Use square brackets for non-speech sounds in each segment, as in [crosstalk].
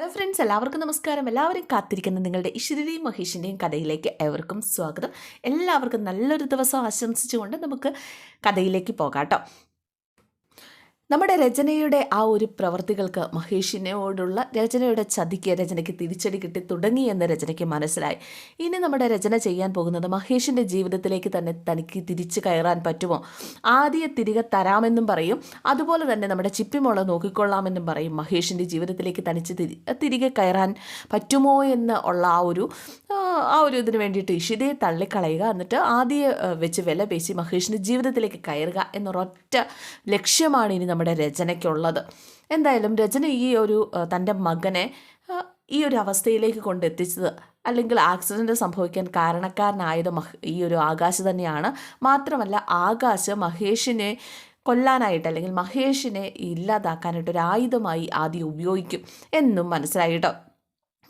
Hello friends എല്ലാവർക്കും നമസ്കാരം. എല്ലാവരും കാത്തിരിക്കുന്ന നിങ്ങളുടെ ഇശ്വരിയും മഹേഷിന്റെയും കഥയിലേക്ക് ഏവർക്കും സ്വാഗതം. എല്ലാവർക്കും നല്ലൊരു ദിവസം ആശംസിച്ചുകൊണ്ട് നമുക്ക് കഥയിലേക്ക് പോകാം കേട്ടോ. നമ്മുടെ രചനയുടെ ആ ഒരു പ്രവർത്തികൾക്ക് മഹേഷിനോടുള്ള രചനയുടെ ചതിക്ക് രചനയ്ക്ക് തിരിച്ചടി കിട്ടി തുടങ്ങി എന്ന് രചനയ്ക്ക് മനസ്സിലായി. ഇനി നമ്മുടെ രചന ചെയ്യാൻ പോകുന്നത് മഹേഷിന്റെ ജീവിതത്തിലേക്ക് തന്നെ തനിക്ക് തിരിച്ചു കയറാൻ പറ്റുമോ? ആദ്യ തിരികെ തരാമെന്നും പറയും. അതുപോലെ തന്നെ നമ്മുടെ ചിപ്പിമോളെ നോക്കിക്കൊള്ളാമെന്നും പറയും. മഹേഷിന്റെ ജീവിതത്തിലേക്ക് തനിച്ച് തിരി തിരികെ കയറാൻ പറ്റുമോ എന്ന് ഉള്ള ആ ഒരു ആ, ഒരു ഇതിന് വേണ്ടിയിട്ട് ഇഷിതയെ തള്ളിക്കളയുക. എന്നിട്ട് ആദ്യം വെച്ച് വില പേശി മഹേഷിന്റെ ജീവിതത്തിലേക്ക് കയറുക എന്നൊരൊറ്റ ലക്ഷ്യമാണ് ഇനി നമ്മുടെ രചനയ്ക്കുള്ളത്. എന്തായാലും രചന ഈ ഒരു തന്റെ മകനെ ഈ ഒരു അവസ്ഥയിലേക്ക് കൊണ്ടെത്തിച്ചത് അല്ലെങ്കിൽ ആക്സിഡന്റ് സംഭവിക്കാൻ കാരണക്കാരനായത് മഹ് ഈ ഒരു ആകാശ് തന്നെയാണ്. മാത്രമല്ല ആകാശ് മഹേഷിനെ കൊല്ലാനായിട്ട് അല്ലെങ്കിൽ മഹേഷിനെ ഇല്ലാതാക്കാനായിട്ട് ഒരു ആയുധമായി ആദ്യം ഉപയോഗിക്കും എന്നും മനസ്സിലായി കേട്ടോ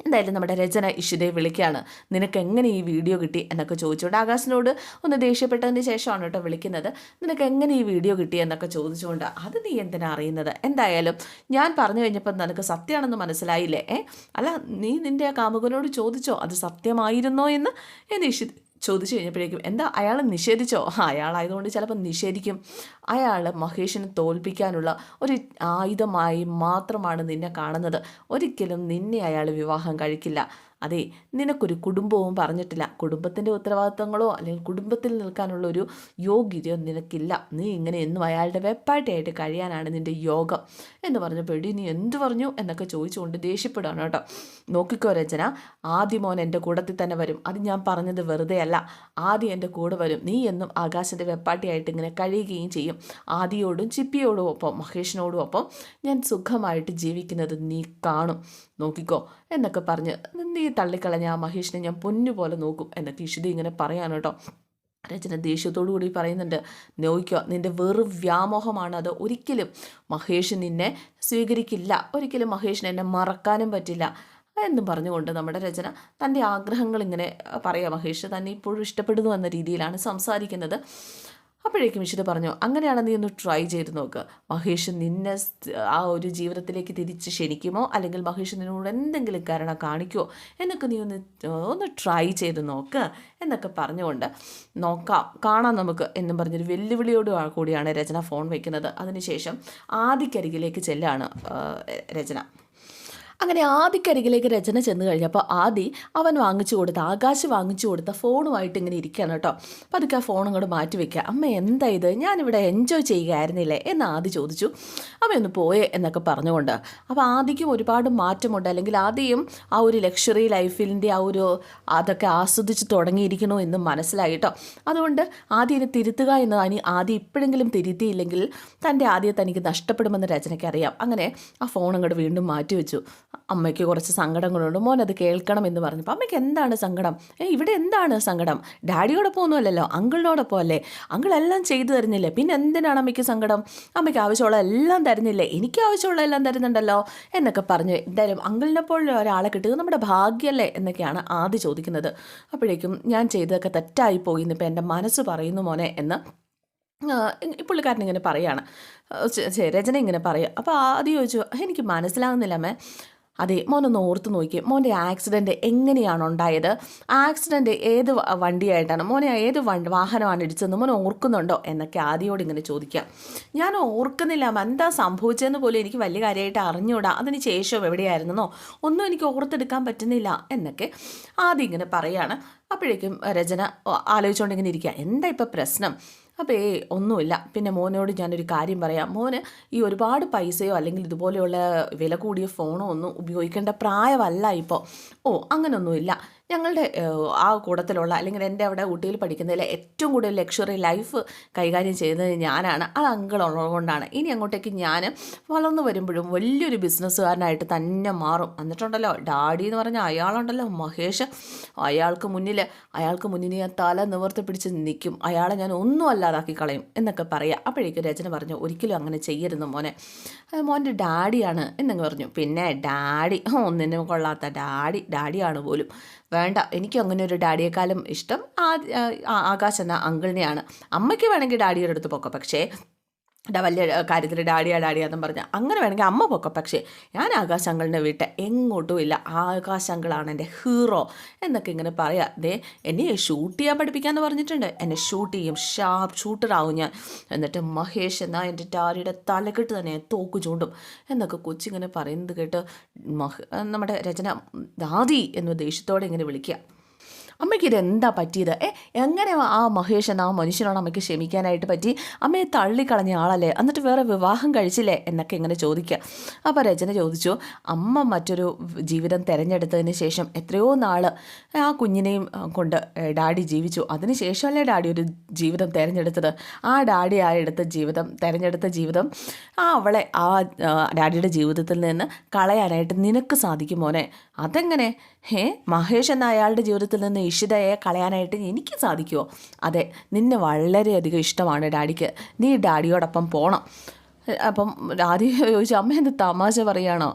എന്തായാലും നമ്മുടെ രചന ഇഷിതയെ വിളിക്കുകയാണ്. നിനക്ക് എങ്ങനെ ഈ വീഡിയോ കിട്ടി? എന്നൊക്കെ ചോദിച്ചുകൊണ്ട് ആകാശിനോട് ഒന്ന് ദേഷ്യപ്പെട്ടതിന് ശേഷമാണ് കേട്ടോ വിളിക്കുന്നത്. നിനക്ക് എങ്ങനെ ഈ വീഡിയോ കിട്ടി? എന്നൊക്കെ ചോദിച്ചുകൊണ്ട് അത് നീ എന്തിനാ അറിയുന്നത്? എന്തായാലും ഞാൻ പറഞ്ഞു കഴിഞ്ഞപ്പോൾ നിനക്ക് സത്യമാണെന്ന് മനസ്സിലായില്ലേ? ഏ? അല്ല നീ നിന്റെ ആ കാമുകനോട് ചോദിച്ചോ? അത് സത്യമായിരുന്നോ എന്ന്? എന്ന് ഇഷിത് ചോദിച്ചു കഴിഞ്ഞപ്പോഴേക്കും എന്താ അയാൾ നിഷേധിച്ചോ? [laughs] അയാളായതുകൊണ്ട് ചിലപ്പോൾ നിഷേധിക്കും. അയാൾ മഹേഷിനെ തോൽപ്പിക്കാനുള്ള ഒരു ആയുധമായി മാത്രമാണ് നിന്നെ കാണുന്നത്. ഒരിക്കലും നിന്നെ അയാൾ വിവാഹം കഴിക്കില്ല. അതെ നിനക്കൊരു കുടുംബവും പറഞ്ഞിട്ടില്ല. കുടുംബത്തിന്റെ ഉത്തരവാദിത്തങ്ങളോ അല്ലെങ്കിൽ കുടുംബത്തിൽ നിൽക്കാനുള്ള ഒരു യോഗ്യതയോ നിനക്കില്ല. നീ ഇങ്ങനെ എന്നും അയാളുടെ വെപ്പാട്ടിയായിട്ട് കഴിയാനാണ് നിന്റെ യോഗം എന്ന് പറഞ്ഞപ്പോൾ എടി നീ എന്ത് പറഞ്ഞു എന്നൊക്കെ ചോദിച്ചുകൊണ്ട് ദേഷ്യപ്പെടുകയാണ് കേട്ടോ. നോക്കിക്കോ രചന ആദ്യം മോൻ എന്റെ കൂടത്തിൽ തന്നെ വരും. അത് ഞാൻ പറഞ്ഞത് വെറുതെ അല്ല. ആദ്യം എന്റെ കൂടെ വരും. നീ എന്നും ആകാശത്തെ വെപ്പാട്ടിയായിട്ട് ഇങ്ങനെ കഴിയുകയും ചെയ്യും. ആദിയോടും ചിപ്പിയോടും ഒപ്പം മഹേഷിനോടും ഒപ്പം ഞാൻ സുഖമായിട്ട് ജീവിക്കുന്നത് നീ കാണും. നോക്കിക്കോ. എന്നൊക്കെ പറഞ്ഞ് നീ തള്ളിക്കളഞ്ഞ ആ മഹേഷിനെ ഞാൻ പൊന്നുപോലെ നോക്കും എന്നൊക്കെ ഇഷിത ഇങ്ങനെ പറയാൻ കേട്ടോ. രചന ദേഷ്യത്തോടു കൂടി പറയുന്നുണ്ട്. നോക്കിക്കോ നിന്റെ വെറും വ്യാമോഹമാണ് അത്. ഒരിക്കലും മഹേഷ് നിന്നെ സ്വീകരിക്കില്ല. ഒരിക്കലും മഹേഷിന് എന്നെ മറക്കാനും പറ്റില്ല. എന്നും പറഞ്ഞുകൊണ്ട് നമ്മുടെ രചന തന്റെ ആഗ്രഹങ്ങൾ ഇങ്ങനെ പറയാം. മഹേഷ് തന്നെ ഇപ്പോഴും ഇഷ്ടപ്പെടുന്നു എന്ന രീതിയിലാണ് സംസാരിക്കുന്നത്. അപ്പോഴേക്കും വിശുദ്ധ പറഞ്ഞു അങ്ങനെയാണ് നീ ഒന്ന് ട്രൈ ചെയ്ത് നോക്ക്. മഹേഷ് നിന്നെ ആ ഒരു ജീവിതത്തിലേക്ക് തിരിച്ച് ക്ഷണിക്കുമോ? അല്ലെങ്കിൽ മഹേഷ് നിന്നോട് എന്തെങ്കിലും കാരണം കാണിക്കുമോ എന്നൊക്കെ നീ ഒന്ന് ഒന്ന് ട്രൈ ചെയ്ത് നോക്ക് എന്നൊക്കെ പറഞ്ഞുകൊണ്ട് നോക്കാം. കാണാം നമുക്ക് എന്നും പറഞ്ഞൊരു വെല്ലുവിളിയോട് കൂടിയാണ് രചന ഫോൺ വയ്ക്കുന്നത് അതിനുശേഷം ആദിക്കരികിലേക്ക് ചെല്ലാണ് രചന. അങ്ങനെ ആദിക്കരികിലേക്ക് രചന ചെന്ന് കഴിഞ്ഞപ്പോൾ ആദി അവൻ വാങ്ങിച്ചു കൊടുത്ത ആകാശ് വാങ്ങിച്ചു കൊടുത്ത ഫോണുമായിട്ട് ഇങ്ങനെ ഇരിക്കുകയാണ് കേട്ടോ. അപ്പം അതൊക്കെ ആ ഫോൺ കൂടെ മാറ്റി വെക്കുക. അമ്മ എന്താ ഇത്? ഞാനിവിടെ എൻജോയ് ചെയ്യുകയായിരുന്നില്ലേ എന്ന് ആദി ചോദിച്ചു. അമ്മ ഒന്ന് പോയേ എന്നൊക്കെ പറഞ്ഞുകൊണ്ട്. അപ്പോൾ ആദിക്കും ഒരുപാട് മാറ്റമുണ്ട്. അല്ലെങ്കിൽ ആദ്യം ആ ഒരു ലക്ഷറി ലൈഫിന്റെ ആ ഒരു അതൊക്കെ ആസ്വദിച്ച് തുടങ്ങിയിരിക്കണോ എന്ന് മനസ്സിലായി കേട്ടോ. അതുകൊണ്ട് ഇനി തിരുത്തുക എന്ന് അനി ആദ്യം ഇപ്പോഴെങ്കിലും തിരുത്തിയില്ലെങ്കിൽ തന്റെ ആദ്യം തനിക്ക് നഷ്ടപ്പെടുമെന്ന് രചനയ്ക്ക് അറിയാം. അങ്ങനെ ആ ഫോൺ അങ്ങോട്ട് വീണ്ടും മാറ്റി വെച്ചു. അമ്മയ്ക്ക് കുറച്ച് സങ്കടങ്ങളുണ്ട്. മോൻ അത് കേൾക്കണം എന്ന് പറഞ്ഞപ്പോൾ അമ്മയ്ക്ക് എന്താണ് സങ്കടം? ഇവിടെ എന്താണ് സങ്കടം? ഡാഡിയോടൊപ്പം ഒന്നുമല്ലല്ലോ അങ്കിളിനോടൊപ്പം അല്ലേ? അങ്കിൾ എല്ലാം ചെയ്തു തരുന്നില്ലേ? പിന്നെ എന്തിനാണ് അമ്മയ്ക്ക് സങ്കടം? അമ്മയ്ക്ക് ആവശ്യമുള്ള എല്ലാം തരുന്നില്ലേ? എനിക്ക് ആവശ്യമുള്ള എല്ലാം തരുന്നുണ്ടല്ലോ? എന്നൊക്കെ പറഞ്ഞു എന്തായാലും അങ്കിളിനെ പോലെ ഒരാളെ കിട്ടുക നമ്മുടെ ഭാഗ്യമല്ലേ? എന്നൊക്കെയാണ് ആദ്യം ചോദിക്കുന്നത്. അപ്പോഴേക്കും ഞാൻ ചെയ്തതൊക്കെ തെറ്റായി പോയി എന്നിപ്പോൾ എന്റെ മനസ്സ് പറയുന്നു മോനെ എന്ന് പുള്ളിക്കാരനിങ്ങനെ ഇങ്ങനെ രചന ഇങ്ങനെ പറയുക അപ്പോൾ ആദ്യം ചോദിച്ചു എനിക്ക് മനസ്സിലാകുന്നില്ല അമ്മേ. അതെ മോനൊന്ന് ഓർത്ത് നോക്കി മോന്റെ ആക്സിഡന്റ് എങ്ങനെയാണ് ഉണ്ടായത്? ആക്സിഡന്റ് ഏത് വണ്ടിയായിട്ടാണ്? മോനെ ഏത് വാഹനമാണ് ഇടിച്ചതെന്ന് മോൻ ഓർക്കുന്നുണ്ടോ? എന്നൊക്കെ ആദ്യയോട് ഇങ്ങനെ ചോദിക്കാം. ഞാൻ ഓർക്കുന്നില്ല എന്താ സംഭവിച്ചതെന്ന് പോലും എനിക്ക് വലിയ കാര്യമായിട്ട് അറിഞ്ഞൂടാ. അതിന് ശേഷം എവിടെയായിരുന്നോ ഒന്നും എനിക്ക് ഓർത്തെടുക്കാൻ പറ്റുന്നില്ല എന്നൊക്കെ ആദ്യം ഇങ്ങനെ പറയാണ്. അപ്പോഴേക്കും രചന ആലോചിച്ചുകൊണ്ടിങ്ങനെ ഇരിക്കുക എന്താ ഇപ്പം പ്രശ്നം? അപ്പോൾ ഏ ഒന്നുമില്ല. പിന്നെ മോനോട് ഞാനൊരു കാര്യം പറയാം. മോന് ഈ ഒരുപാട് പൈസയോ അല്ലെങ്കിൽ ഇതുപോലെയുള്ള വില കൂടിയ ഫോണോ ഒന്നും ഉപയോഗിക്കേണ്ട പ്രായമല്ല ഇപ്പോൾ ഓ അങ്ങനൊന്നുമില്ല. ഞങ്ങളുടെ ആ കൂടത്തിലുള്ള അല്ലെങ്കിൽ എന്റെ അവിടെ ഊട്ടിയിൽ പഠിക്കുന്നതിൽ ഏറ്റവും കൂടുതൽ ലക്ഷറി ലൈഫ് കൈകാര്യം ചെയ്യുന്നത് ഞാനാണ്. അത് അങ്കൾ ഉള്ളതുകൊണ്ടാണ്. ഇനി അങ്ങോട്ടേക്ക് ഞാൻ വളർന്നു വരുമ്പോഴും വലിയൊരു ബിസിനസ്സുകാരനായിട്ട് തന്നെ മാറും. എന്നിട്ടുണ്ടല്ലോ ഡാഡി എന്ന് പറഞ്ഞാൽ അയാളുണ്ടല്ലോ മഹേഷ്. അയാൾക്ക് മുന്നിൽ അയാൾക്ക് മുന്നിൽ ഞാൻ തല നിവർത്തി പിടിച്ച് നിൽക്കും. അയാളെ ഞാൻ ഒന്നും അല്ലാതാക്കി കളയും എന്നൊക്കെ പറയുക അപ്പോഴേക്കും രചന പറഞ്ഞു ഒരിക്കലും അങ്ങനെ ചെയ്യരുത് മോനെ. മോന്റെ ഡാഡിയാണ് എന്നങ്ങ് പറഞ്ഞു. പിന്നെ ഡാഡി ഒന്നിനും കൊള്ളാത്ത ഡാഡി ഡാഡിയാണ് പോലും. വേണ്ട. എനിക്കും അങ്ങനെ ഒരു ഡാഡിയെക്കാളും ഇഷ്ടം ആ ആകാശ് എന്ന അങ്കിളിനെയാണ്. അമ്മയ്ക്ക് വേണമെങ്കിൽ ഡാഡിയുടെ അടുത്ത് പോക്കാം. പക്ഷേ ഡാ വലിയ കാര്യത്തിൽ ഡാഡിയാ ഡാഡിയാന്നും പറഞ്ഞ. അങ്ങനെ വേണമെങ്കിൽ അമ്മ പൊക്കെ. പക്ഷേ ഞാൻ ആകാശങ്ങളുടെ വീട്ടെ എങ്ങോട്ടും ഇല്ല. ആകാശങ്ങളാണ് എന്റെ ഹീറോ എന്നൊക്കെ ഇങ്ങനെ പറയാം. ദേ എന്നെ ഷൂട്ട് ചെയ്യാൻ പഠിപ്പിക്കാമെന്ന് പറഞ്ഞിട്ടുണ്ട്. എന്നെ ഷൂട്ട് ചെയ്യും. ഷാർപ്പ് ഷൂട്ടറാവും ഞാൻ. എന്നിട്ട് മഹേഷ് എന്നാ എന്റെ ഡാഡിയുടെ തലക്കെട്ട് തന്നെ തോക്ക് ചൂണ്ടും എന്നൊക്കെ കൊച്ചിങ്ങനെ പറയുന്നത് കേട്ട് മഹ നമ്മുടെ രചന ദാദി എന്ന ദേഷ്യത്തോടെ ഇങ്ങനെ വിളിക്കുക അമ്മയ്ക്ക് ഇതെന്താ പറ്റിയത്? ഏ എങ്ങനെ ആ മഹേഷ് എന്ന ആ മനുഷ്യനോട് അമ്മയ്ക്ക് ക്ഷമിക്കാനായിട്ട് പറ്റി? അമ്മയെ തള്ളിക്കളഞ്ഞ ആളല്ലേ? എന്നിട്ട് വേറെ വിവാഹം കഴിച്ചില്ലേ? എന്നൊക്കെ ഇങ്ങനെ ചോദിക്കുക അപ്പോൾ രചന ചോദിച്ചു അമ്മ മറ്റൊരു ജീവിതം തിരഞ്ഞെടുത്തതിന് ശേഷം എത്രയോ നാൾ ആ കുഞ്ഞിനെയും കൊണ്ട് ഡാഡി ജീവിച്ചു. അതിന് ശേഷമല്ലേ ഡാഡി ഒരു ജീവിതം തിരഞ്ഞെടുത്തത്? ആ ഡാഡി ആ എടുത്ത ജീവിതം തിരഞ്ഞെടുത്ത ജീവിതം ആ അവളെ ആ ഡാഡിയുടെ ജീവിതത്തിൽ നിന്ന് കളയാനായിട്ട് നിനക്ക് സാധിക്കും മോനെ. അതെങ്ങനെ? ഹേ മഹേഷ് എന്ന അയാളുടെ ജീവിതത്തിൽ നിന്ന് ഇഷിതയെ കളയാനായിട്ട് എനിക്ക് സാധിക്കുമോ അതെ നിന്നെ വളരെയധികം ഇഷ്ടമാണ് ഡാഡിക്ക്. നീ ഡാഡിയോടൊപ്പം പോകണം അപ്പം ആദ്യം ചോദിച്ചു അമ്മ എന്ത് തമാശ പറയുകയാണോ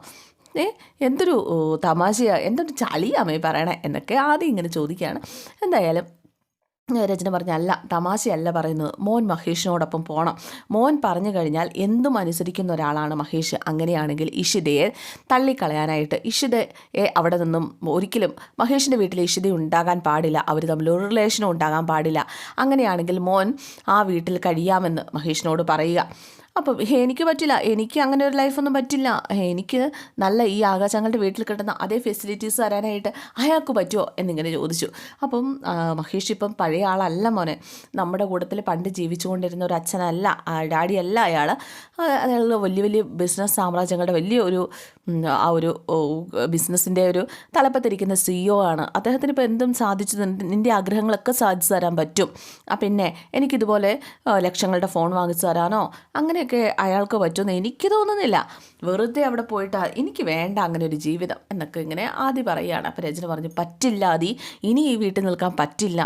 ഏ എന്തൊരു തമാശയാണ് തമാശയാ എന്തൊരു ചളിയാമേ പറയണേ എന്നൊക്കെ ആദ്യം ഇങ്ങനെ ചോദിക്കുകയാണ്. എന്തായാലും രചന പറഞ്ഞ അല്ല തമാശയല്ല പറയുന്നത്. മോൻ മഹേഷിനോടൊപ്പം പോകണം മോൻ പറഞ്ഞു കഴിഞ്ഞാൽ എന്തും അനുസരിക്കുന്ന ഒരാളാണ് മഹേഷ്. അങ്ങനെയാണെങ്കിൽ ഇഷിതയെ തള്ളിക്കളയാനായിട്ട് ഇഷിതയെ അവിടെ നിന്നും ഒരിക്കലും മഹേഷിന്റെ വീട്ടിൽ ഇഷിത ഉണ്ടാകാൻ പാടില്ല. അവർ തമ്മിൽ ഒരു റിലേഷനും ഉണ്ടാകാൻ പാടില്ല. അങ്ങനെയാണെങ്കിൽ മോൻ ആ വീട്ടിൽ കഴിയാമെന്ന് മഹേഷിനോട് പറയുക. അപ്പം എനിക്ക് പറ്റില്ല. എനിക്ക് അങ്ങനെ ഒരു ലൈഫൊന്നും പറ്റില്ല. എനിക്ക് നല്ല ഈ ആകാശങ്ങളുടെ വീട്ടിൽ കിട്ടുന്ന അതേ ഫെസിലിറ്റീസ് തരാനായിട്ട് അയാൾക്ക് പറ്റുമോ എന്നിങ്ങനെ ചോദിച്ചു. അപ്പം മഹേഷ് ഇപ്പം പഴയ ആളല്ല മോനെ. നമ്മുടെ കൂട്ടത്തിൽ പണ്ട് ജീവിച്ചുകൊണ്ടിരുന്ന ഒരു അച്ഛനല്ല ഡാഡിയല്ല അയാൾ അയാൾ വലിയ വലിയ ബിസിനസ് സാമ്രാജ്യങ്ങളുടെ വലിയ ഒരു ആ ഒരു ബിസിനസ്സിന്റെ ഒരു തലപ്പത്തിരിക്കുന്ന സിഇഒ ആണ്. അദ്ദേഹത്തിന് ഇപ്പോൾ എന്തും സാധിച്ചു നിന്റെ ആഗ്രഹങ്ങളൊക്കെ സാധിച്ചു തരാൻ പറ്റും. പിന്നെ എനിക്കിതുപോലെ ലക്ഷങ്ങളുടെ ഫോൺ വാങ്ങിച്ചു തരാനോ അങ്ങനെയൊക്കെ അയാൾക്ക് പറ്റുമെന്ന് എനിക്ക് തോന്നുന്നില്ല. വെറുതെ അവിടെ പോയിട്ട് എനിക്ക് വേണ്ട അങ്ങനെ ഒരു ജീവിതം എന്നൊക്കെ ഇങ്ങനെ ആദ്യം പറയുകയാണ്. അപ്പം രചന പറഞ്ഞു പറ്റില്ല ആദി ഇനി ഈ വീട്ടിൽ നിൽക്കാൻ പറ്റില്ല.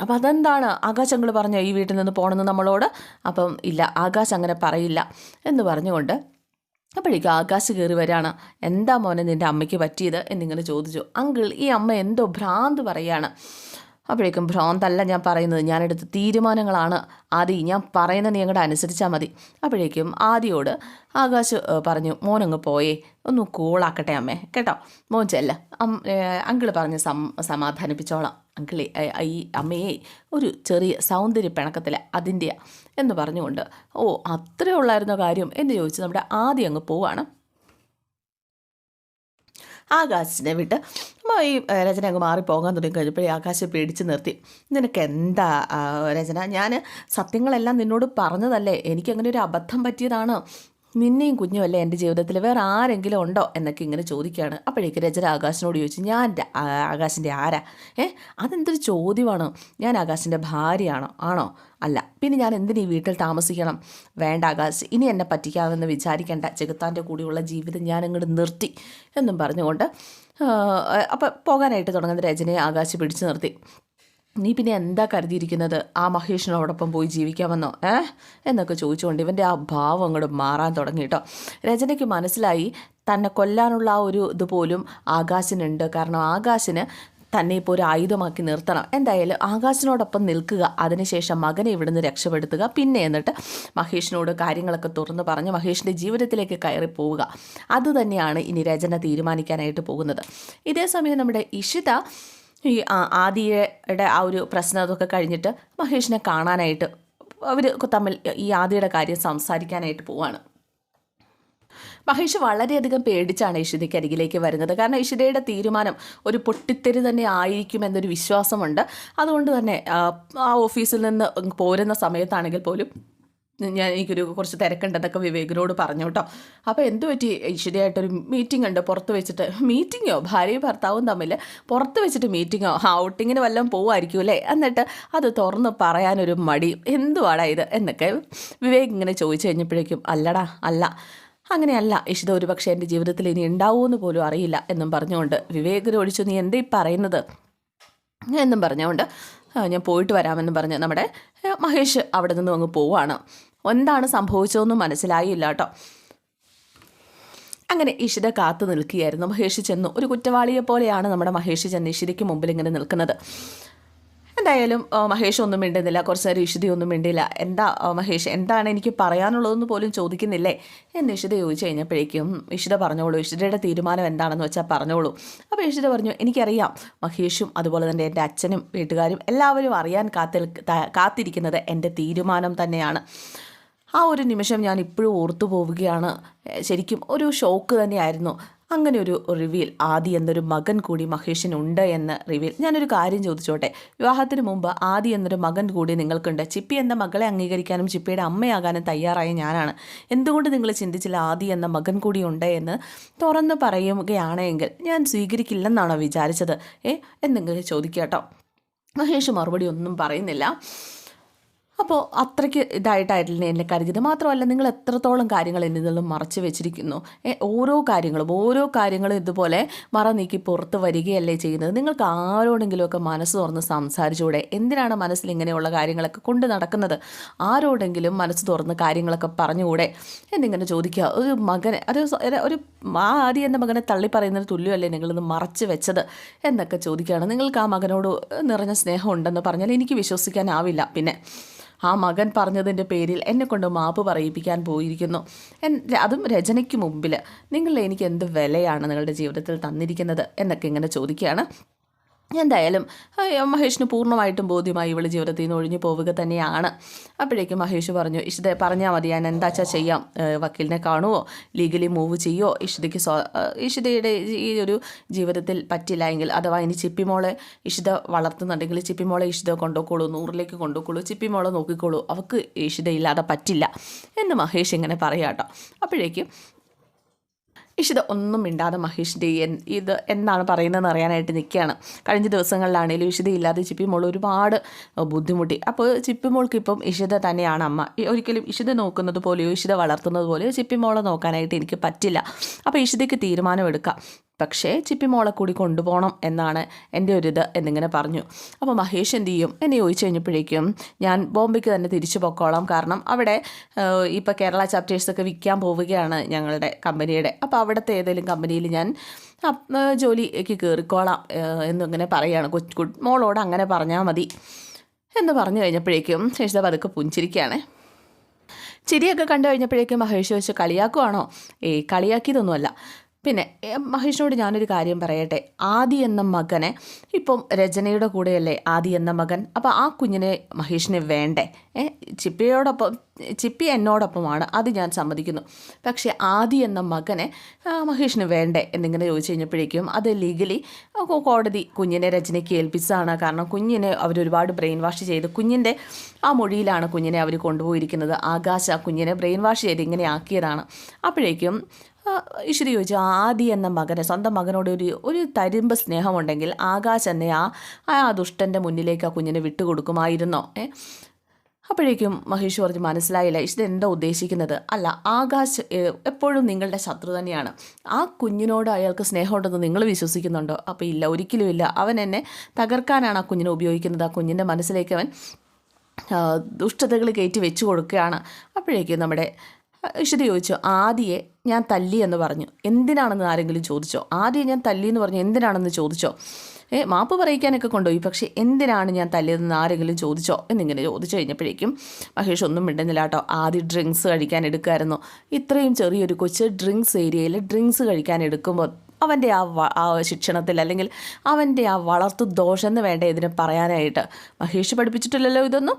അപ്പം അതെന്താണ്? ആകാശ് അങ്കിൾ പറഞ്ഞോ ഈ വീട്ടിൽ നിന്ന് പോകണമെന്ന് നമ്മളോട്? അപ്പം ഇല്ല ആകാശ് അങ്ങനെ പറയില്ല. എന്ന് പറഞ്ഞുകൊണ്ട് അപ്പോഴേക്കും ആകാശ് കയറി വരാണ് എന്താ മോനെ നിന്റെ അമ്മയ്ക്ക് പറ്റിയത്? എന്നിങ്ങനെ ചോദിച്ചു. അങ്കിൾ ഈ അമ്മ എന്തോ ഭ്രാന്ത് പറയാണ്. അപ്പോഴേക്കും ഭ്രാന്തല്ല ഞാൻ പറയുന്നത്. ഞാനെടുത്ത തീരുമാനങ്ങളാണ് ആദി. ഞാൻ പറയുന്നത് നീ അങ്ങോട്ട് അനുസരിച്ചാൽ മതി. അപ്പോഴേക്കും ആദിയോട് ആകാശ് പറഞ്ഞു മോനങ്ങ് പോയേ. ഒന്ന് കൂളാക്കട്ടെ അമ്മേ. കേട്ടോ? മോൻ ചെല്ല. അങ്കിൾ പറഞ്ഞ് സം സമാധാനിപ്പിച്ചോളാം. അങ്കിളി ഈ അമ്മയെ ഒരു ചെറിയ സൗന്ദര്യ പിണക്കത്തിൽ അതിന്റെയാ എന്ന് പറഞ്ഞുകൊണ്ട് ഓ അത്രേ ഉള്ളായിരുന്ന കാര്യം? എന്ന് ചോദിച്ച് നമ്മുടെ ആദ്യം അങ്ങ് പോവാണ്. ആകാശിനെ വിട്ട് ഈ രചന അങ്ങ് മാറിപ്പോകാൻ തുടങ്ങി കഴിഞ്ഞപ്പോഴേ ആകാശം പേടിച്ച് നിർത്തി. നിനക്ക് എന്താ രചന? ഞാൻ സത്യങ്ങളെല്ലാം നിന്നോട് പറഞ്ഞതല്ലേ? എനിക്കങ്ങനെ ഒരു അബദ്ധം പറ്റിയതാണ്. നിന്നെയും കുഞ്ഞുമല്ലേ എന്റെ ജീവിതത്തിൽ? വേറെ ആരെങ്കിലും ഉണ്ടോ? എന്നൊക്കെ ഇങ്ങനെ ചോദിക്കുകയാണ്. അപ്പോഴേക്ക് രചന ആകാശിനോട് ചോദിച്ചു ഞാൻ ആകാശിന്റെ ആരാ? ഏ അതെന്തൊരു ചോദ്യമാണ്? ഞാൻ ആകാശിന്റെ ഭാര്യയാണോ? ആണോ? അല്ല പിന്നെ ഞാൻ എന്തിനീ വീട്ടിൽ താമസിക്കണം? വേണ്ട ആകാശ് ഇനി എന്നെ പറ്റിക്കാമെന്ന് വിചാരിക്കേണ്ട. ചെകുത്താന്റെ കൂടെയുള്ള ജീവിതം ഞാൻ അങ്ങോട്ട് നിർത്തി. എന്നും പറഞ്ഞുകൊണ്ട് അപ്പോൾ പോകാനായിട്ട് തുടങ്ങുന്ന രചനയെ ആകാശ് പിടിച്ചു നിർത്തി. നീ പിന്നെ എന്താ കരുതിയിരിക്കുന്നത്? ആ മഹേഷിനോടൊപ്പം പോയി ജീവിക്കാമെന്നോ? ഏ? എന്നൊക്കെ ചോദിച്ചുകൊണ്ട് ഇവന്റെ ആ ഭാവം അങ്ങോട്ട് മാറാൻ തുടങ്ങി കേട്ടോ. രചനയ്ക്ക് മനസ്സിലായി തന്നെ കൊല്ലാനുള്ള ആ ഒരു ഇതുപോലും ആകാശിനുണ്ട്. കാരണം ആകാശിന് തന്നെ ഇപ്പോൾ ഒരു ആയുധമാക്കി നിർത്തണം. എന്തായാലും ആകാശിനോടൊപ്പം നിൽക്കുക അതിനുശേഷം മകനെ ഇവിടുന്ന് രക്ഷപ്പെടുത്തുക പിന്നെ എന്നിട്ട് മഹേഷിനോട് കാര്യങ്ങളൊക്കെ തുറന്ന് പറഞ്ഞ് മഹേഷിന്റെ ജീവിതത്തിലേക്ക് കയറി പോവുക. അതുതന്നെയാണ് ഇനി രചന തീരുമാനിക്കാനായിട്ട് പോകുന്നത്. ഇതേസമയം നമ്മുടെ ഇഷിത ഈ ആദിയുടെ ആ ഒരു പ്രശ്നം അതൊക്കെ കഴിഞ്ഞിട്ട് മഹേഷിനെ കാണാനായിട്ട് അവർ തമ്മിൽ ഈ ആദിയുടെ കാര്യം സംസാരിക്കാനായിട്ട് പോവാണ്. മഹേഷ് വളരെയധികം പേടിച്ചാണ് ഇഷിതയ്ക്ക് അരികിലേക്ക് വരുന്നത്. കാരണം ഇഷിതയുടെ തീരുമാനം ഒരു പൊട്ടിത്തെറി തന്നെ ആയിരിക്കും എന്നൊരു വിശ്വാസമുണ്ട്. അതുകൊണ്ട് തന്നെ ആ ഓഫീസിൽ നിന്ന് പോരുന്ന സമയത്താണെങ്കിൽ പോലും ഞാൻ എനിക്കൊരു കുറച്ച് തിരക്കുണ്ടെന്നൊക്കെ വിവേകിനോട് പറഞ്ഞു കേട്ടോ. അപ്പോൾ എന്തു പറ്റി? ഈശ്വരിയായിട്ടൊരു മീറ്റിംഗ് ഉണ്ട്. പുറത്ത് വെച്ചിട്ട് മീറ്റിങ്ങോ ഭാര്യയും ഭർത്താവും തമ്മിൽ പുറത്ത് വെച്ചിട്ട് മീറ്റിങ്ങോ ഔട്ടിങ്ങിന് വല്ലതും പോവായിരിക്കും അല്ലേ? എന്നിട്ട് അത് തുറന്ന് പറയാനൊരു മടി. എന്തുവാടാ ഇത്? എന്നൊക്കെ വിവേക് ഇങ്ങനെ ചോദിച്ചു കഴിഞ്ഞപ്പോഴേക്കും അല്ലടാ അല്ല. അങ്ങനെയല്ല. ഇഷിത ഒരു പക്ഷേ എന്റെ ജീവിതത്തിൽ ഇനി ഉണ്ടാവുമെന്ന് പോലും അറിയില്ല എന്നും പറഞ്ഞുകൊണ്ട് വിവേകിനെ ഒഴിച്ചു നീ എന്താ പറയുന്നത്? എന്നും പറഞ്ഞുകൊണ്ട് ഞാൻ പോയിട്ട് വരാമെന്നും പറഞ്ഞ് നമ്മുടെ മഹേഷ് അവിടെ നിന്നും അങ്ങ് പോവാണ്. എന്താണ് സംഭവിച്ചതെന്നും മനസ്സിലായില്ല കേട്ടോ. അങ്ങനെ ഇഷിത കാത്തു നിൽക്കുകയായിരുന്നു. മഹേഷ് ചെന്നു. ഒരു കുറ്റവാളിയെ പോലെയാണ് നമ്മുടെ മഹേഷ് ചെന്ന് ഇഷിതയ്ക്ക് മുമ്പിൽ ഇങ്ങനെ നിൽക്കുന്നത്. എന്തായാലും മഹേഷ് ഒന്നും മിണ്ടുന്നില്ല. കുറച്ച് നേരം ഇഷിത ഒന്നും മിണ്ടില്ല. എന്താ മഹേഷ് എന്താണ് എനിക്ക് പറയാനുള്ളതെന്ന് പോലും ചോദിക്കുന്നില്ലേ? എന്ന് ഇഷിത ചോദിച്ചു കഴിഞ്ഞപ്പോഴേക്കും ഇഷിത പറഞ്ഞോളൂ. ഇഷിതയുടെ തീരുമാനം എന്താണെന്ന് വെച്ചാൽ പറഞ്ഞോളൂ. അപ്പോൾ ഇഷിത പറഞ്ഞു എനിക്കറിയാം. മഹേഷും അതുപോലെ തന്നെ എന്റെ അച്ഛനും വീട്ടുകാരും എല്ലാവരും അറിയാൻ കാത്തിൽ കാത്തിരിക്കുന്നത് എന്റെ തീരുമാനം തന്നെയാണ്. ആ ഒരു നിമിഷം ഞാൻ ഇപ്പോഴും ഓർത്തു പോവുകയാണ്. ശരിക്കും ഒരു ഷോക്ക് തന്നെയായിരുന്നു. അങ്ങനെ ഒരു റിവീൽ ആദി എന്നൊരു മകൻ കൂടി മഹേഷിനുണ്ട് എന്ന റിവീൽ ഞാനൊരു കാര്യം ചോദിച്ചോട്ടെ? വിവാഹത്തിന് മുമ്പ് ആദി എന്നൊരു മകൻ കൂടി നിങ്ങൾക്കുണ്ട്. ചിപ്പി എന്ന മകളെ അംഗീകരിക്കാനും ചിപ്പിയുടെ അമ്മയാകാനും തയ്യാറായ ഞാനാണ്. എന്തുകൊണ്ട് നിങ്ങൾ ചിന്തിച്ചില്ല ആദി എന്ന മകൻ കൂടി ഉണ്ട് എന്ന് തുറന്ന് പറയുകയാണെങ്കിൽ ഞാൻ സ്വീകരിക്കില്ലെന്നാണോ വിചാരിച്ചത്? ഏ എന്തെങ്കിലും ചോദിക്കാട്ടോ. മഹേഷ് മറുപടി ഒന്നും പറയുന്നില്ല. അപ്പോൾ അത്രയ്ക്ക് ഇതായിട്ടായിരുന്നു എന്നെ കരുതിയത്? മാത്രമല്ല നിങ്ങൾ എത്രത്തോളം കാര്യങ്ങൾ എന്നിൽ നിന്നും മറച്ചു വെച്ചിരിക്കുന്നു? ഓരോ കാര്യങ്ങളും ഓരോ കാര്യങ്ങളും ഇതുപോലെ മറ നീക്കി പുറത്ത് വരികയല്ലേ ചെയ്യുന്നത്? നിങ്ങൾക്ക് ആരോടെങ്കിലുമൊക്കെ മനസ്സ് തുറന്ന് സംസാരിച്ചുകൂടെ? എന്തിനാണ് മനസ്സിൽ ഇങ്ങനെയുള്ള കാര്യങ്ങളൊക്കെ കൊണ്ട് നടക്കുന്നത്? ആരോടെങ്കിലും മനസ്സ് തുറന്ന് കാര്യങ്ങളൊക്കെ പറഞ്ഞുകൂടെ? എന്നിങ്ങനെ ചോദിക്കുക. ഒരു മകനെ ഒരു- ഒരു ആ ആദ്യം എന്റെ മകനെ തള്ളി പറയുന്നതിന് തുല്യമല്ലേ നിങ്ങളിന്ന് മറച്ചു വെച്ചത്? എന്നൊക്കെ ചോദിക്കുകയാണ്. നിങ്ങൾക്ക് ആ മകനോട് നിറഞ്ഞ സ്നേഹം ഉണ്ടെന്ന് പറഞ്ഞാൽ എനിക്ക് വിശ്വസിക്കാനാവില്ല. പിന്നെ ആ മകൻ പറഞ്ഞതിന്റെ പേരിൽ എന്നെ കൊണ്ട് മാപ്പ് പറയിപ്പിക്കാൻ പോയിരിക്കുന്നു. അതും രചനയ്ക്ക് മുമ്പിൽ നിങ്ങൾ എനിക്ക് എന്ത് വിലയാണ് നിങ്ങളുടെ ജീവിതത്തിൽ തന്നിരിക്കുന്നത്? എന്നൊക്കെ ഇങ്ങനെ ചോദിക്കുകയാണ്. എന്തായാലും മഹേഷിന് പൂർണമായിട്ടും ബോധ്യമായി ഇവൾ ജീവിതത്തിൽ നിന്ന് ഒഴിഞ്ഞു പോവുക തന്നെയാണ്. അപ്പോഴേക്കും മഹേഷ് പറഞ്ഞു ഇഷിത പറഞ്ഞാൽ മതി ഞാൻ എന്താച്ചാ ചെയ്യാം? വക്കീലിനെ കാണുമോ ലീഗലി മൂവ് ചെയ്യുമോ ഇഷിതയ്ക്ക് സ്വ ഇഷിതയുടെ ഈ ഒരു ജീവിതത്തിൽ പറ്റില്ല എങ്കിൽ അഥവാ ഇനി ചിപ്പിമോളെ ഇഷിത വളർത്തുന്നുണ്ടെങ്കിൽ ചിപ്പിമോളെ ഇഷിത കൊണ്ടുപോയിക്കോളൂ നൂറിലേക്ക് കൊണ്ടുപോയിക്കോളൂ ചിപ്പിമോളെ നോക്കിക്കോളൂ. അവൾക്ക് ഇഷിതയില്ലാതെ പറ്റില്ല. എന്ന് മഹേഷ് ഇങ്ങനെ പറയാട്ടോ. അപ്പോഴേക്കും ഇഷിത ഒന്നും മിണ്ടാതെ മഹേഷിന്റെ ഇത് എന്താണ് പറയുന്നതെന്ന് അറിയാനായിട്ട് നിൽക്കുകയാണ്. കഴിഞ്ഞ ദിവസങ്ങളിലാണെങ്കിലും ഇഷിത ഇല്ലാതെ ചിപ്പി മോൾ ഒരുപാട് ബുദ്ധിമുട്ടി. അപ്പോൾ ചിപ്പി മോൾക്ക് ഇപ്പം ഇഷിത തന്നെയാണ് അമ്മ. ഒരിക്കലും ഇഷിത നോക്കുന്നത് പോലെയോ ഇഷിത വളർത്തുന്നത് പോലെയോ ചിപ്പിമോളെ നോക്കാനായിട്ട് എനിക്ക് പറ്റില്ല. അപ്പോൾ ഇഷിതയ്ക്ക് തീരുമാനമെടുക്കാം. പക്ഷേ ചിപ്പിമോളെ കൂടി കൊണ്ടുപോകണം എന്നാണ് എന്റെ ഒരു എന്നിങ്ങനെ പറഞ്ഞു. അപ്പോൾ മഹേഷ് എന്ത് ചെയ്യും? എന്നെ ചോദിച്ചു കഴിഞ്ഞപ്പോഴേക്കും ഞാൻ ബോംബെക്ക് തന്നെ തിരിച്ചു പോക്കോളാം. കാരണം അവിടെ ഇപ്പോൾ കേരള ചാപ്റ്റേഴ്സൊക്കെ വിൽക്കാൻ പോവുകയാണ് ഞങ്ങളുടെ കമ്പനിയുടെ. അപ്പോൾ അവിടുത്തെ ഏതെങ്കിലും കമ്പനിയിൽ ഞാൻ ജോലിക്ക് കയറിക്കോളാം എന്നിങ്ങനെ പറയുകയാണ് കൊച്ചു മോളോട് അങ്ങനെ പറഞ്ഞാൽ മതി എന്ന് പറഞ്ഞു കഴിഞ്ഞപ്പോഴേക്കും ശേഷിത പതുക്കെ പുഞ്ചിരിക്കുകയാണ്. ചിരിയൊക്കെ കണ്ടു കഴിഞ്ഞപ്പോഴേക്കും മഹേഷ് വെച്ച് കളിയാക്കുവാണോ? ഏയ് കളിയാക്കിയതൊന്നുമല്ല. പിന്നെ മഹേഷിനോട് ഞാനൊരു കാര്യം പറയട്ടെ. ആദി എന്ന മകനെ ഇപ്പം രചനയുടെ കൂടെയല്ലേ ആദി എന്ന മകൻ? അപ്പോൾ ആ കുഞ്ഞിനെ മഹേഷിന് വേണ്ടേ? ഏ ചിപ്പിയോടൊപ്പം ചിപ്പി എന്നോടൊപ്പമാണ് അത് ഞാൻ സമ്മതിക്കുന്നു. പക്ഷേ ആദി എന്ന മകനെ മഹേഷിന് വേണ്ടേ എന്നിങ്ങനെ ചോദിച്ചു കഴിഞ്ഞപ്പോഴേക്കും അത് ലീഗലി കോടതി കുഞ്ഞിനെ രചനയ്ക്ക് ഏൽപ്പിച്ചതാണ്. കാരണം കുഞ്ഞിനെ അവരൊരുപാട് ബ്രെയിൻ വാഷ് ചെയ്ത് കുഞ്ഞിന്റെ ആ മൊഴിയിലാണ് കുഞ്ഞിനെ അവർ കൊണ്ടുപോയിരിക്കുന്നത്. ആകാശ കുഞ്ഞിനെ ബ്രെയിൻ വാഷ് ചെയ്ത് ഇങ്ങനെ ആക്കിയതാണ്. അപ്പോഴേക്കും ഈശ്വരി ചോദിച്ചു ആദി എന്ന മകനെ സ്വന്തം മകനോട് ഒരു ഒരു തരുമ്പ് സ്നേഹമുണ്ടെങ്കിൽ ആകാശ് എന്നെ ആ ആ ദുഷ്ടന്റെ മുന്നിലേക്ക് ആ കുഞ്ഞിനെ വിട്ടുകൊടുക്കുമായിരുന്നോ? ഏ? അപ്പോഴേക്കും മഹേഷ് പറഞ്ഞു മനസ്സിലായില്ല എന്താ ഉദ്ദേശിക്കുന്നത്? അല്ല ആകാശ് എപ്പോഴും നിങ്ങളുടെ ശത്രു തന്നെയാണ്. ആ കുഞ്ഞിനോട് അയാൾക്ക് സ്നേഹമുണ്ടെന്ന് നിങ്ങൾ വിശ്വസിക്കുന്നുണ്ടോ? അപ്പോൾ ഇല്ല ഒരിക്കലും ഇല്ല. അവൻ എന്നെ തകർക്കാനാണ് ആ കുഞ്ഞിനെ ഉപയോഗിക്കുന്നത്. ആ കുഞ്ഞിന്റെ മനസ്സിലേക്ക് അവൻ ദുഷ്ടതകൾ കയറ്റി വെച്ച് കൊടുക്കുകയാണ്. അപ്പോഴേക്കും നമ്മുടെ ഇഷിത ചോദിച്ചു ആദിയെ ഞാൻ തല്ലി എന്ന് പറഞ്ഞു. എന്തിനാണെന്ന് ആരെങ്കിലും ചോദിച്ചോ? ആദ്യം ഞാൻ തല്ലി എന്ന് പറഞ്ഞു എന്തിനാണെന്ന് ചോദിച്ചോ? ഏ മാപ്പ് പറയിക്കാനൊക്കെ കൊണ്ടുപോയി. പക്ഷേ എന്തിനാണ് ഞാൻ തല്ലിയതെന്ന് ആരെങ്കിലും ചോദിച്ചോ? എന്നിങ്ങനെ ചോദിച്ചു കഴിഞ്ഞപ്പോഴേക്കും മഹേഷ് ഒന്നും മിണ്ടുന്നില്ല കേട്ടോ. ആദ്യം ഡ്രിങ്ക്സ് കഴിക്കാൻ എടുക്കുമായിരുന്നു. ഇത്രയും ചെറിയൊരു കൊച്ച് ഡ്രിങ്ക്സ് ഏരിയയിൽ ഡ്രിങ്ക്സ് കഴിക്കാൻ എടുക്കുമ്പോൾ അവന്റെ ആ ആ ശിക്ഷണത്തിൽ അല്ലെങ്കിൽ അവന്റെ ആ വളർത്തു ദോഷം എന്ന് വേണ്ട ഇതിനെ പറയാനായിട്ട്? മഹേഷ് പഠിപ്പിച്ചിട്ടില്ലല്ലോ ഇതൊന്നും.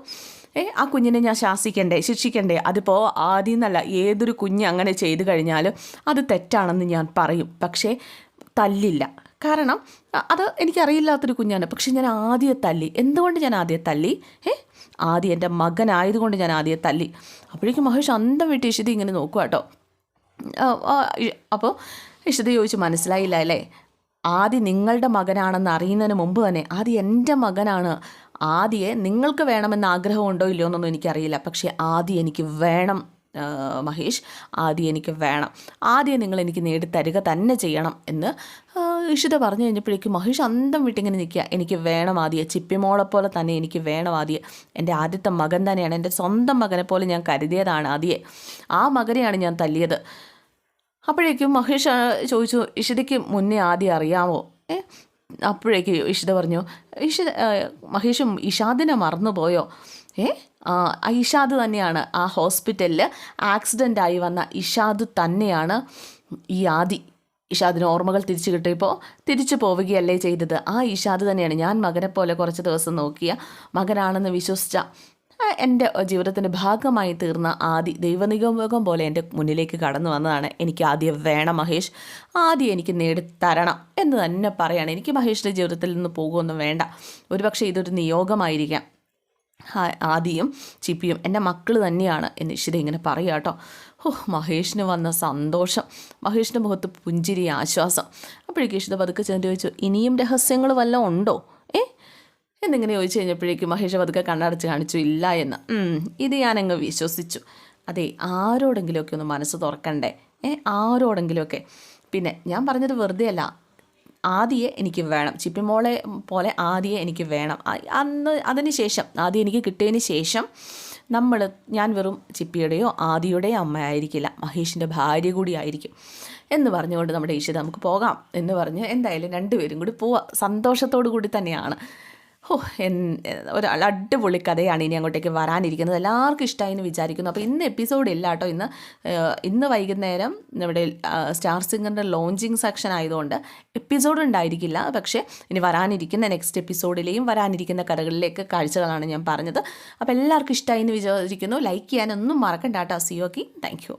ഏ ആ കുഞ്ഞിനെ ഞാൻ ശാസിക്കണ്ടേ ശിക്ഷിക്കണ്ടേ? അതിപ്പോൾ ആദ്യം എന്നല്ല ഏതൊരു കുഞ്ഞ് അങ്ങനെ ചെയ്തു കഴിഞ്ഞാലും അത് തെറ്റാണെന്ന് ഞാൻ പറയും. പക്ഷേ തല്ലില്ല. കാരണം അത് എനിക്കറിയില്ലാത്തൊരു കുഞ്ഞാണ്. പക്ഷേ ഞാൻ ആദ്യം തല്ലി. എന്തുകൊണ്ട് ഞാൻ ആദ്യം തല്ലി? ഏ ആദ്യം എന്റെ മകനായതുകൊണ്ട് ഞാൻ ആദ്യം തല്ലി. അപ്പോഴേക്കും മഹേഷ് അന്തം വിട്ട് ഇഷിത ഇങ്ങനെ നോക്കുക കേട്ടോ. അപ്പോൾ ഇഷിത ചോദിച്ചു മനസ്സിലായില്ല അല്ലേ? ആദ്യം നിങ്ങളുടെ മകനാണെന്ന് അറിയുന്നതിന് മുമ്പ് തന്നെ ആദ്യം എന്റെ മകനാണ് ആദ്യെ നിങ്ങൾക്ക് വേണമെന്ന് ആഗ്രഹമുണ്ടോ ഇല്ലയോ എന്നൊന്നും എനിക്കറിയില്ല. പക്ഷേ ആദ്യം എനിക്ക് വേണം മഹേഷ്. ആദ്യം എനിക്ക് വേണം. ആദ്യം നിങ്ങൾ എനിക്ക് നേടിത്തരിക തന്നെ ചെയ്യണം എന്ന് ഇഷിത പറഞ്ഞു കഴിഞ്ഞപ്പോഴേക്കും മഹേഷ് അന്തം വിട്ടിങ്ങനെ നിൽക്കുക. എനിക്ക് വേണം ആദ്യം. ചിപ്പിമോളെ പോലെ തന്നെ എനിക്ക് വേണം ആദ്യം. എന്റെ ആദ്യത്തെ മകൻ തന്നെയാണ്. എന്റെ സ്വന്തം മകനെ പോലെ ഞാൻ കരുതിയതാണ് ആദ്യെ. ആ മകനെയാണ് ഞാൻ തല്ലിയത്. അപ്പോഴേക്കും മഹേഷ് ചോദിച്ചു ഇഷിതയ്ക്ക് മുന്നേ ആദ്യം അറിയാമോ? അപ്പോഴേക്ക് ഇഷിത പറഞ്ഞു ഇഷിത മഹേഷും ഇഷാദിനെ മറന്നുപോയോ? ഏ? ഇഷാദ് തന്നെയാണ്. ആ ഹോസ്പിറ്റലിൽ ആക്സിഡന്റ് ആയി വന്ന ഇഷാദ് തന്നെയാണ് ഈ ആദി. ഇഷാദിന് ഓർമ്മകൾ തിരിച്ചു കിട്ടിയപ്പോൾ തിരിച്ചു പോവുകയല്ലേ ചെയ്തത്. ആ ഇഷാദ് തന്നെയാണ്. ഞാൻ മകനെ പോലെ കുറച്ച് ദിവസം നോക്കിയ മകനാണെന്ന് വിശ്വസിച്ച എന്റെ ജീവിതത്തിന്റെ ഭാഗമായി തീർന്ന ആദി ദൈവനിഗമകം പോലെ എന്റെ മുന്നിലേക്ക് കടന്നു വന്നതാണ് എനിക്ക് ആദ്യം വേണം മഹേഷ്. ആദ്യം എനിക്ക് നേടിത്തരണം എന്ന് തന്നെ പറയാണ്. എനിക്ക് മഹേഷിന്റെ ജീവിതത്തിൽ നിന്ന് പോകുമൊന്നും വേണ്ട. ഒരുപക്ഷെ ഇതൊരു നിയോഗമായിരിക്കാം. ആദിയും ചിപ്പിയും എന്റെ മക്കൾ തന്നെയാണ് എന്ന് ഇഷിത ഇങ്ങനെ പറയുക കേട്ടോ. ഓ മഹേഷിന് വന്ന സന്തോഷം. മഹേഷിന്റെ മുഖത്ത് പുഞ്ചിരി ആശ്വാസം. അപ്പോഴേക്കും ഇഷിത പതുക്കെ ചെന്ന് ചോദിച്ചു ഇനിയും രഹസ്യങ്ങൾ വല്ലതും ഉണ്ടോ? എന്നിങ്ങനെ ചോദിച്ചു കഴിഞ്ഞപ്പോഴേക്കും മഹേഷ് പതുക്കെ കണ്ണടച്ച് കാണിച്ചു ഇല്ല എന്ന്. ഇത് ഞാനങ്ങ് വിശ്വസിച്ചു. അതെ ആരോടെങ്കിലുമൊക്കെ ഒന്ന് മനസ്സ് തുറക്കണ്ടേ? ഏ ആരോടെങ്കിലുമൊക്കെ. പിന്നെ ഞാൻ പറഞ്ഞത് വെറുതെ അല്ല. ആദിയെ എനിക്ക് വേണം. ചിപ്പിമോളെ പോലെ ആദിയെ എനിക്ക് വേണം. അന്ന് അതിന് ശേഷം ആദ്യം എനിക്ക് കിട്ടിയതിന് ശേഷം നമ്മൾ ഞാൻ വെറും ചിപ്പിയുടെയോ ആദിയുടെയോ അമ്മയായിരിക്കില്ല. മഹേഷിന്റെ ഭാര്യ കൂടി ആയിരിക്കും. എന്ന് പറഞ്ഞുകൊണ്ട് നമ്മുടെ ഈശ്വര നമുക്ക് പോകാം എന്ന് പറഞ്ഞ് എന്തായാലും രണ്ടുപേരും കൂടി പോവാം. സന്തോഷത്തോടു കൂടി തന്നെയാണ്. ഓ എൻ ഒരു അടിപൊളി കഥയാണ് ഇനി അങ്ങോട്ടേക്ക് വരാനിരിക്കുന്നത്. എല്ലാവർക്കും ഇഷ്ടമായി എന്ന് വിചാരിക്കുന്നു. അപ്പോൾ ഇന്ന് എപ്പിസോഡ് ഇല്ല കേട്ടോ ഇന്ന്. ഇന്ന് വൈകുന്നേരം ഇവിടെ സ്റ്റാർ സിംഗറിന്റെ ലോഞ്ചിങ് സെക്ഷൻ ആയതുകൊണ്ട് എപ്പിസോഡ് ഉണ്ടായിരിക്കില്ല. പക്ഷേ ഇനി വരാനിരിക്കുന്ന നെക്സ്റ്റ് എപ്പിസോഡിലെയും വരാനിരിക്കുന്ന കഥകളിലേക്ക് കാഴ്ചകളാണ് ഞാൻ പറഞ്ഞത്. അപ്പോൾ എല്ലാവർക്കും ഇഷ്ടമായി എന്ന് വിചാരിക്കുന്നു. ലൈക്ക് ചെയ്യാനൊന്നും മറക്കണ്ട കേട്ടോ. സിയോക്കി താങ്ക് യു